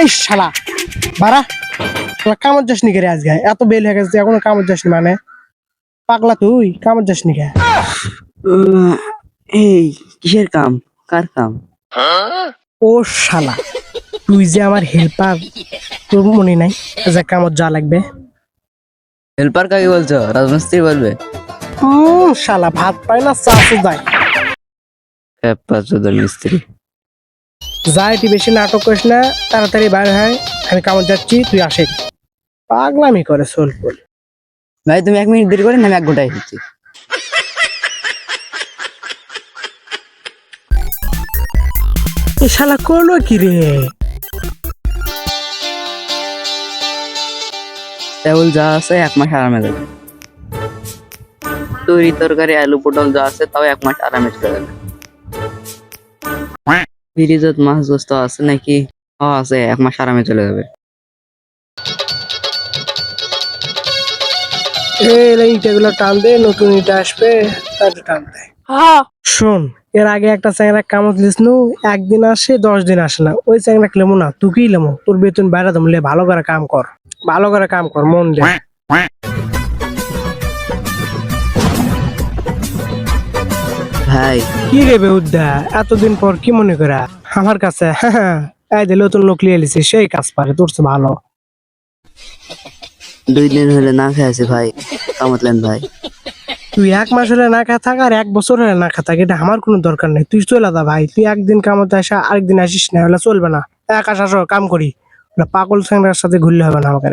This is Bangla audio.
এই শালা বাড়া তোরা কামড় যাস রে আজকে? এত বেল হয়ে গেছে এখনও কামড় যাসনি মানে। পাগলা তুই কামড় যাস নি কে? এই কিসের কাম? কার কাম? ও শালা তুই যে আমার হেল্পার তোর মনে নাই? যে কামড় যা লাগবে। হেল্পার কাকে বলছো? রাজমিস্ত্রি বলবে? শালা ভাত পায় না চাষও যায় চোদর মিস্ত্রি। যা এটি বেশি নাটক করিস না তাড়াতাড়ি বাইরে হয় আমি কামড় যাচ্ছি তুই আসে পাগলামি করে সোলপুল। ভাই তুমি এক মিনিট দেরি করে আমি এক ঘন্টায় এসেছি। এ শালা করল কি রে? তেমন যা আছে এক মাস আরামে যাবে তৈরি তরকারি আলু পটল যা আছে তাও এক মাস আরামে চলে যাবে ফ্রিজত মাছ গোস্ত আছে নাকি? ও আছে এক মাস আরামে চলে যাবে। এই টান দে নতুন ইটা আসবে তাতে টান দে। শোন এর আগে একটা চ্যাংরা কামত লিস নু একদিন আসে দশ দিন আসে না। ওই চ্যাংরা লেমো না তুই লেমো। তোর বেতন বাইরে দমলে ভালো করে কাম কর। ভালো করে কাম কর মন দে। ভাই কি রে বেউদ্দা? এতদিন পর কি মনে করা? আমার কাছে হ্যাঁ এই যে নতুন লোক লিয়ে লিছি সেই কাজ পারে তোর ভালো। দুই দিন হলে না খেয়েছি ভাই কামতলেন ভাই। তুই এক মাস হলে না খা থাক আর এক বছর হলে না খা থাক এটা আমার কোনো দরকার নেই। তুই চলে যা ভাই তুই একদিন কামতে আসা আরেকদিন আসিস না হলে চলবে না। এক আসা কাম করি। পাগল স্যাংরার সাথে ঘুরলে হবে না আমাকে